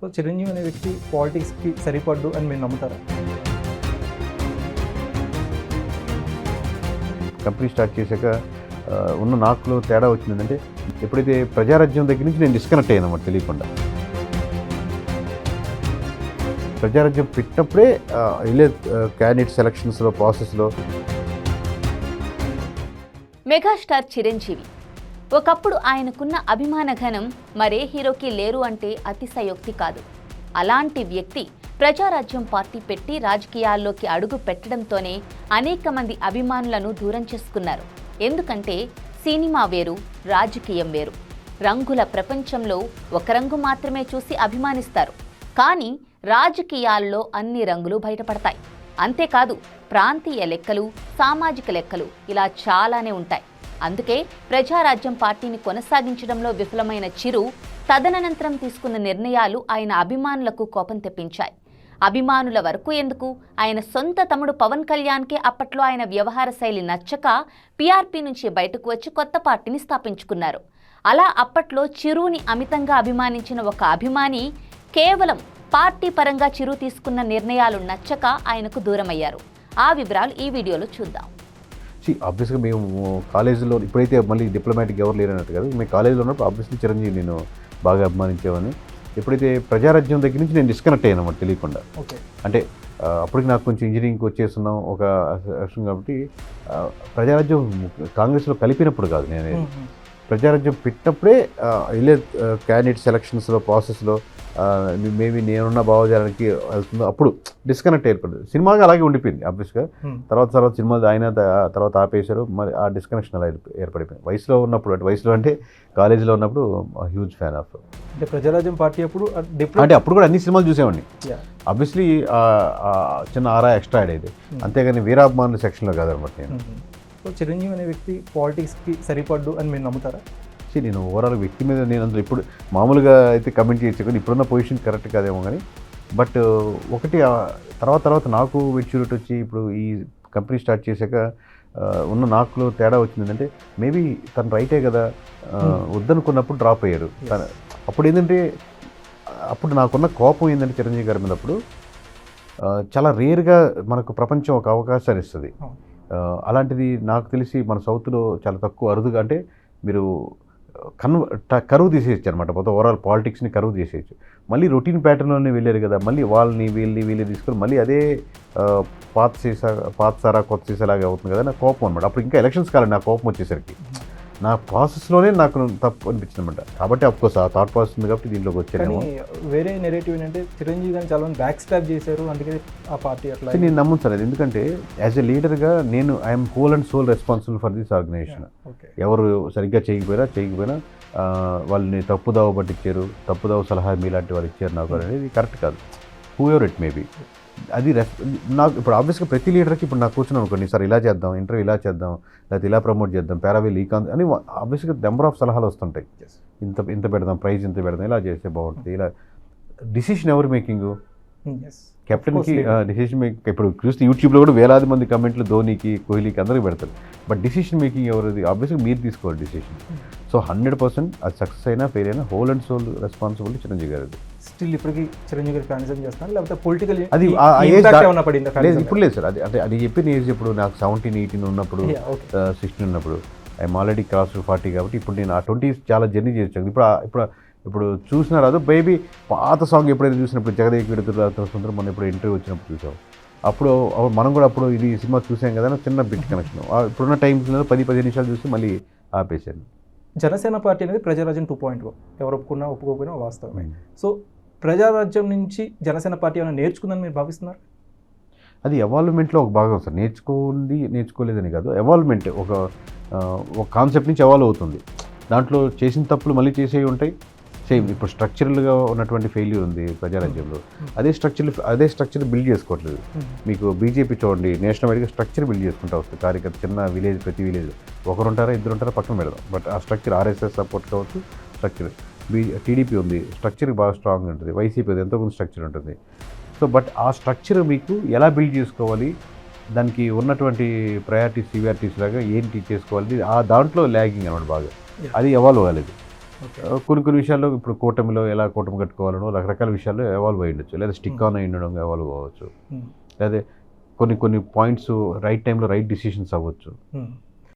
So Chiranjeevi అనే వ్యక్తి పాలిటిక్స్కి సరిపడ్డు అని మీరు నమ్ముతారా? కంపెనీ స్టార్ట్ చేశాక ఉన్న నాకులో తేడా వచ్చిందంటే ఎప్పుడైతే ప్రజారాజ్యం దగ్గర నుంచి నేను డిస్కనెక్ట్ అయ్యాను అన్నమాట తెలియకుండా. ప్రజారాజ్యం పెట్టినప్పుడే వెళ్ళే క్యాండిడేట్ సెలక్షన్స్లో ప్రాసెస్లో మెగాస్టార్ చిరంజీవి. ఒకప్పుడు ఆయనకున్న అభిమాన ఘనం మరే హీరోకి లేరు అంటే అతిశయోక్తి కాదు. అలాంటి వ్యక్తి ప్రజారాజ్యం పార్టీ పెట్టి రాజకీయాల్లోకి అడుగు పెట్టడంతోనే అనేక మంది అభిమానులను దూరం చేసుకున్నారు. ఎందుకంటే సినిమా వేరు రాజకీయం వేరు. రంగుల ప్రపంచంలో ఒక రంగు మాత్రమే చూసి అభిమానిస్తారు. కానీ రాజకీయాల్లో అన్ని రంగులు బయటపడతాయి. అంతేకాదు ప్రాంతీయ లెక్కలు సామాజిక లెక్కలు ఇలా చాలానే ఉంటాయి. అందుకే ప్రజారాజ్యం పార్టీని కొనసాగించడంలో విఫలమైన చిరు తదనంతరం తీసుకున్న నిర్ణయాలు ఆయన అభిమానులకు కోపం తెప్పించాయి. అభిమానుల వరకు ఎందుకు? ఆయన సొంత తమ్ముడు పవన్ కళ్యాణ్కే అప్పట్లో ఆయన వ్యవహార శైలి నచ్చక పీఆర్పీ నుంచి బయటకు వచ్చి కొత్త పార్టీని స్థాపించుకున్నారు. అలా అప్పట్లో చిరుని అమితంగా అభిమానించిన ఒక అభిమాని కేవలం పార్టీ పరంగా చిరు తీసుకున్న నిర్ణయాలు నచ్చక ఆయనకు దూరమయ్యారు. ఆ వివరాలు ఈ వీడియోలో చూద్దాం. ఆబ్వియస్గా మేము కాలేజీలో ఇప్పుడైతే మళ్ళీ డిప్లొమాటిక్ ఎవరు లేరన్నట్టు కదా. మేము కాలేజీలో ఉన్నప్పుడు ఆబ్వియస్లీ చిరంజీవి నేను బాగా అభిమానించేవాడిని. ఎప్పుడైతే ప్రజారాజ్యం దగ్గర నుంచి నేను డిస్కనెక్ట్ అయ్యాను అన్నమాట తెలియకుండా. ఓకే. అంటే అప్పటికి నాకు కొంచెం ఇంజనీరింగ్కి వచ్చేస్తున్నాం ఒక విషయం కాబట్టి ప్రజారాజ్యం కాంగ్రెస్లో కలిపినప్పుడు కాదు నేను. ప్రజారాజ్యం పెట్టినప్పుడే వెళ్ళే క్యాండిడేట్ సెలక్షన్స్లో ప్రాసెస్లో మేబీ నేనున్న భావజాలానికి వెళ్తుందో అప్పుడు డిస్కనెక్ట్ ఏర్పడింది. సినిమాగా అలాగే ఉండిపోయింది ఆబ్వియస్గా తర్వాత తర్వాత సినిమా ఆయన తర్వాత ఆపేశారు మరి ఆ డిస్కనెక్షన్ అలా ఏర్ప- ఏర్పడిపోయింది. వయసులో ఉన్నప్పుడు అంటే వయసులో అంటే కాలేజీలో ఉన్నప్పుడు హ్యూజ్ ఫ్యాన్ ఆఫ్ అంటే ప్రజారాజ్యం పార్టీ అప్పుడు అంటే అప్పుడు కూడా అన్ని సినిమాలు చూసేవాడిని. ఆబ్వియస్లీ చిన్న ఆరా ఎక్స్ట్రా యాడ్ అయితే అంతేగాని వీరాభిమానుల సెక్షన్లో కాదనమాట నేను. సో చిరంజీవి అనే వ్యక్తి పాలిటిక్స్కి సరిపడ్డు అని మీరు నమ్ముతారా? See, నేను ఓవరాల్ వ్యక్తి మీద నేను అందులో ఇప్పుడు మామూలుగా అయితే కమెంట్ చేయొచ్చు కానీ ఇప్పుడున్న పొజిషన్ కరెక్ట్ కాదేమో కానీ బట్ ఒకటి తర్వాత తర్వాత నాకు మెచ్యూరిటీ వచ్చి ఇప్పుడు ఈ కంపెనీ స్టార్ట్ చేశాక ఉన్న నాకులో తేడా వచ్చిందంటే మేబీ తను రైటే కదా ఆ, వద్దనుకున్నప్పుడు డ్రాప్ అయ్యారు. తన అప్పుడు ఏంటంటే అప్పుడు నాకున్న కోపం ఏంటంటే చిరంజీవి గారి మీద అప్పుడు చాలా రేర్గా మనకు ప్రపంచం ఒక అవకాశాన్ని ఇస్తుంది. అలాంటిది నాకు తెలిసి మన సౌత్లో చాలా తక్కువ అరుదుగా అంటే మీరు కన్వ కరువు తీసేయచ్చు అనమాట మొత్తం ఓవరాల్ పాలిటిక్స్ని కరువు తీసేయచ్చు. మళ్ళీ రొటీన్ ప్యాటర్న్లోనే వెళ్ళారు కదా మళ్ళీ వాళ్ళని వీళ్ళని వీళ్ళని తీసుకొని మళ్ళీ అదే పాత సీసా పాత సారా కొత్త సీసాలాగా అవుతుంది కదా నా కోపం అనమాట అప్పుడు ఇంకా ఎలక్షన్స్ కాలేదు నా కోపం వచ్చేసరికి. నా ప్రాసెస్లోనే నాకు తప్పు అనిపించింది అనమాట కాబట్టి అఫ్కోర్స్ ఆ థాట్ ప్రాసెస్ ఉంది కాబట్టి దీంట్లోకి వచ్చానేమో. కానీ వేరే నెరేటివ్ ఏంటంటే చిరంజీవి గారిని చాలా మంది బ్యాక్ స్టాప్ చేశారు అందుకని ఆ పార్టీ అట్లా నేను నమ్ముతాను అది ఎందుకంటే యాజ్ ఎ లీడర్గా నేను I'm whole and soul responsible for this organisation ఎవరు సరిగ్గా చేయకపోయినా చేయకపోయినా వాళ్ళని తప్పుదావ పట్టించారు తప్పుదావ సలహా మీలాంటి వాళ్ళు ఇచ్చారు నాకు అనేది కరెక్ట్ కాదు. హూ ఎవర్ ఇట్ మేబీ అది రెస్ నాకు ఇప్పుడు ఆబ్వియస్గా ప్రతి లీడర్కి ఇప్పుడు నాకు కూర్చున్నాను అనుకోండి సార్ ఇలా చేద్దాం ఇంటర్వ్యూ ఇలా చేద్దాం లేకపోతే ఇలా ప్రమోట్ చేద్దాం పారావిల్ ఈ కాన్ అని ఆబ్వియస్గా నెంబర్ ఆఫ్ సలహాలు వస్తుంటాయి. ఇంత ఇంత పెడదాం ప్రైజ్ ఇంత పెడదాం ఇలా చేస్తే బాగుంటుంది ఇలా డిసిషన్ ఎవరు మేకింగ్ ఎస్ కెప్టెన్కి Of course, డిసిషన్ మేకింగ్ ఇప్పుడు చూస్తే యూట్యూబ్లో కూడా వేలాది మంది కమెంట్లు ధోనికి కోహ్లీకి అందరికీ పెడతారు. బట్ డిసిషన్ మేకింగ్ ఎవరిది? ఆబ్వియస్గా మీరు తీసుకోవాలి డిసిషన్ సో హండ్రెడ్ పర్సెంట్ అది సక్సెస్ అయినా ఫెయిల్ అయినా whole and soul responsibility Chiranjeevi గారిది. స్టిల్ ఇప్పటికీ చిరంజీవి గారి ఫ్యానిజం చేస్తున్నారు. లేకపోతే పొలిటికల్ అది లేదు? ఇప్పుడు లేదు సార్. అది అంటే అది చెప్పిన ఏజ్ ఇప్పుడు నాకు సెవెంటీన్ ఎయిటీన్ ఉన్నప్పుడు. సిక్స్టీన్ ఉన్నప్పుడు ఐఎమ్ ఆల్రెడీ క్రాస్ ఫార్టీ కాబట్టి ఇప్పుడు నేను ఆ ట్వంటీ చాలా జర్నీ చేసాను ఇప్పుడు ఇప్పుడు ఇప్పుడు చూసిన రాదు. బేబీ పాత సాంగ్ ఎప్పుడైతే చూసినప్పుడు జగదేక్ విడుదల సుందరం మొన్న ఇప్పుడు ఇంటర్వ్యూ వచ్చినప్పుడు చూసాం అప్పుడు మనం కూడా అప్పుడు ఇది సినిమా చూసాం కదా చిన్న బిట్ కనెక్షన్ ఇప్పుడున్న టైంలో పది పది నిమిషాలు చూసి మళ్ళీ ఆపేశాను జనసేన పార్టీ అనేది ప్రజారాజ్యం టూ పాయింట్ ఎవరు ఒప్పుకున్నా ఒప్పుకోకపోయినా వాస్తవమే. సో ప్రజారాజ్యం నుంచి జనసేన పార్టీ ఏమైనా నేర్చుకుందని మీరు భావిస్తున్నారు? అది ఎవాల్వ్మెంట్లో ఒక భాగం సార్. నేర్చుకోండి నేర్చుకోలేదని కాదు. ఎవాల్వ్మెంట్ ఒక ఒక కాన్సెప్ట్ నుంచి ఎవాల్వ్ అవుతుంది. దాంట్లో చేసిన తప్పులు మళ్ళీ చేసేవి ఉంటాయి. సేమ్ ఇప్పుడు స్ట్రక్చరల్గా ఉన్నటువంటి ఫెయిల్యూర్ ఉంది ప్రజారాజ్యంలో. అదే స్ట్రక్చర్ అదే స్ట్రక్చర్ బిల్డ్ చేసుకోవట్లేదు. మీకు బీజేపీ చూడండి నేషనల్ వైడ్గా స్ట్రక్చర్ బిల్డ్ చేసుకుంటా వస్తుంది. కార్యకర్త చిన్న విలేజ్ ప్రతి విలేజ్ ఒకరు ఉంటారా ఇద్దరు ఉంటారా పక్కన పెడదాం. బట్ ఆ స్ట్రక్చర్ ఆర్ఎస్ఎస్ సపోర్ట్ కావచ్చు స్ట్రక్చర్ బీ టీడీపీ ఉంది స్ట్రక్చర్ బాగా స్ట్రాంగ్ ఉంటుంది. వైసీపీ ఉంది ఎంతో కొంత స్ట్రక్చర్ ఉంటుంది. సో బట్ ఆ స్ట్రక్చర్ మీకు ఎలా బిల్డ్ చేసుకోవాలి? దానికి ఉన్నటువంటి ప్రయారిటీస్ సివియారిటీస్ లాగా ఏంటి చేసుకోవాలి? ఆ దాంట్లో ల్యాగింగ్ అనమాట బాగా. అది ఎవాల్వ్ అవ్వలేదు. కొన్ని కొన్ని విషయాల్లో ఇప్పుడు కూటమిలో ఎలా కూటమి కట్టుకోవాలనో రకరకాల విషయాల్లో ఎవాల్వ్ అయ్యి ఉండొచ్చు. లేదా స్టిక్ ఆన్ అయి ఉండడం ఎవాల్వ్ అవ్వచ్చు. లేదా కొన్ని కొన్ని పాయింట్స్ రైట్ టైంలో రైట్ డిసిషన్స్ అవ్వచ్చు.